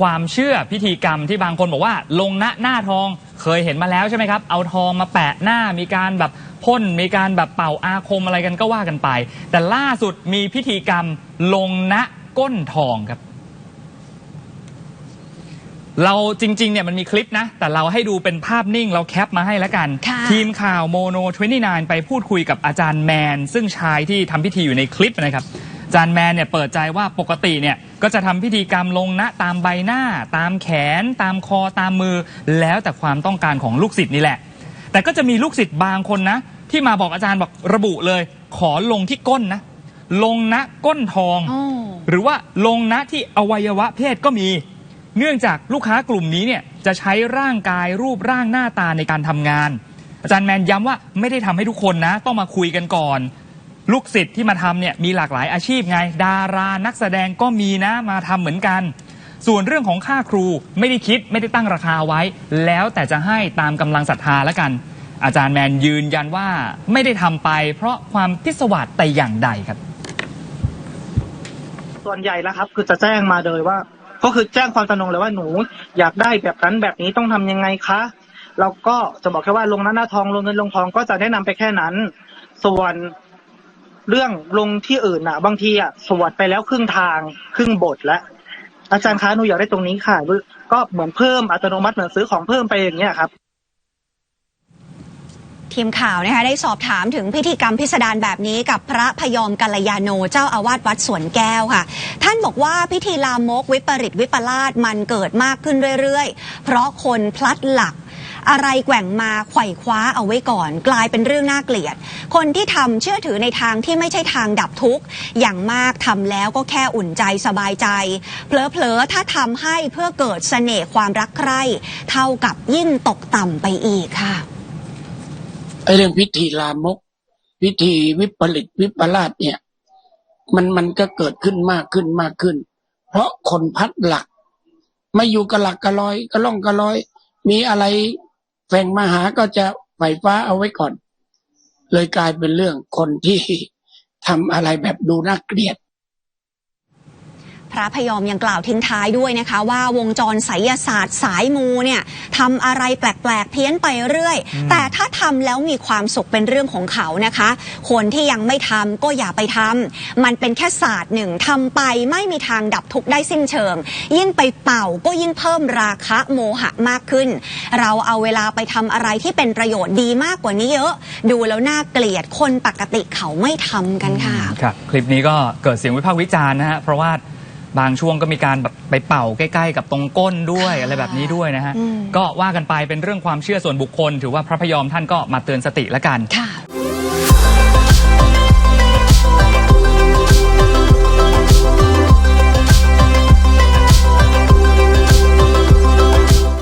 ความเชื่อพิธีกรรมที่บางคนบอกว่า ลงณหน้าทองเคยเห็นมาแล้วใช่ไหมครับ เอาทองมาแปะหน้ามีการแบบพ่นมีการแบบเป่าอาคมอะไรกันก็ว่ากันไป แต่ล่าสุดมีพิธีกรรมลงณก้นทองครับ เราจริงๆเนี่ยมันมีคลิปนะ แต่เราให้ดูเป็นภาพนิ่งเราแคปมาให้แล้วกันค่ะทีมข่าวโมโน29 ไปพูดคุยกับอาจารย์แมน ซึ่งชายที่ทำพิธีอยู่ในคลิปนะครับอาจารย์แมนเนี่ยเปิดใจว่าปกติเนี่ย ก็จะทำพิธีกรรมลงณตามใบหน้า ตามแขน ตามคอตามมือ แล้วแต่ความต้องการของลูกศิษย์นี่แหละ แต่ก็จะมีลูกศิษย์บางคนนะ ที่มาบอกอาจารย์บอกระบุเลย ขอลงที่ก้นนะ ลงณก้นทองอ๋อหรือว่าลงณที่อวัยวะเพศก็มี เนื่องจากลูกค้ากลุ่มนี้เนี่ยจะใช้ร่างกายรูปร่างหน้าตาในการทำงาน อาจารย์แมนย้ำว่าไม่ได้ทำให้ทุกคนนะ ต้องมาคุยกันก่อน ลูกศิษย์ที่มาทำเนี่ยมีหลากหลายอาชีพไง ดารานักแสดงก็มีนะมาทำเหมือนกัน ส่วนเรื่องของค่าครูไม่ได้คิดไม่ได้ตั้งราคาไว้ แล้วแต่จะให้ตามกำลังศรัทธาแล้วกัน อาจารย์แมนยืนยันว่าไม่ได้ทำไป เพราะความพิศวาสแต่อย่างใดครับ ส่วนใหญ่แล้วครับ คือจะแจ้งมาเลยว่า ก็คือแจ้งความตระหนงเลยว่าหนู อยากได้แบบนั้นแบบนี้ต้องทำยังไงคะเราก็จะบอกแค่ว่าลงหน้าหน้าทองลงเงินลงทองก็จะแนะนำไปแค่นั้น ส่วน เรื่องลงที่อื่นอะ บางทีอะสวดไปแล้วครึ่งทางครึ่งบทแล้วอาจารย์คะหนูอยากได้ตรงนี้ค่ะ ก็เหมือนเพิ่มอัตโนมัติเหมือนซื้อของเพิ่มไปอย่างเงี้ยครับทีมข่าวนะคะได้สอบถามถึงพิธีกรรมพิสดารแบบนี้กับพระพยอมกัลยาโนเจ้าอาวาสวัดสวนแก้วค่ะ ท่านบอกว่าพิธีลามกวิปริตวิปลาสมันเกิดมากขึ้นเรื่อยๆ เพราะคนพลัดหลัก อะไรแกว่งมาไขว่คว้าเอาไว้ก่อน กลายเป็นเรื่องน่าเกลียด คนที่ทำเชื่อถือในทางที่ไม่ใช่ทางดับทุกข์อย่างมากทำแล้วก็แค่อุ่นใจสบายใจเผลอๆถ้าทำให้เพื่อเกิดเสน่ห์ความรักใคร่เท่ากับยิ่งตกต่ำไปอีกค่ะไอเรื่องพิธีลามกพิธีวิปริตวิปลาสเนี่ย มันมันก็เกิดขึ้นมากขึ้นมากขึ้น เพราะคนพัดหลัก ไม่อยู่กับหลักกระลอยกระล่องกระลอย มีอะไร แฟงมาหาก็จะไฟฟ้าเอาไว้ก่อน เลยกลายเป็นเรื่องคนที่ทำอะไรแบบดูน่าเกลียด พระพยอมยังกล่าวทิ้งท้ายด้วยนะคะ ว่าวงจรไสยศาสตร์สายมูเนี่ยทำอะไรแปลกๆ เพี้ยนไปเรื่อย แต่ถ้าทำแล้วมีความสุขเป็นเรื่องของเขานะคะ คนที่ยังไม่ทำก็อย่าไปทำมันเป็นแค่ศาสตร์หนึ่งทำไปไม่มีทางดับทุกข์ได้สิ้นเชิง ยิ่งไปเป่าก็ยิ่งเพิ่มราคะโมหะมากขึ้น เราเอาเวลาไปทำอะไรที่เป็นประโยชน์ดีมากกว่านี้เยอะ ดูแล้วน่าเกลียดคนปกติเขาไม่ทำกันค่ะครับคลิปนี้ก็เกิดเสียงวิพากษ์วิจารณ์นะฮะเพราะว่า บางช่วงก็มีการแบบไปเป่าใกล้ๆ กับตรงก้นด้วยค่ะอะไรแบบนี้ด้วยนะฮะอืมก็ว่ากันไปเป็นเรื่องความเชื่อส่วนบุคคล ถือว่าพระพยอมท่านก็มาเตือนสติแล้วกันค่ะ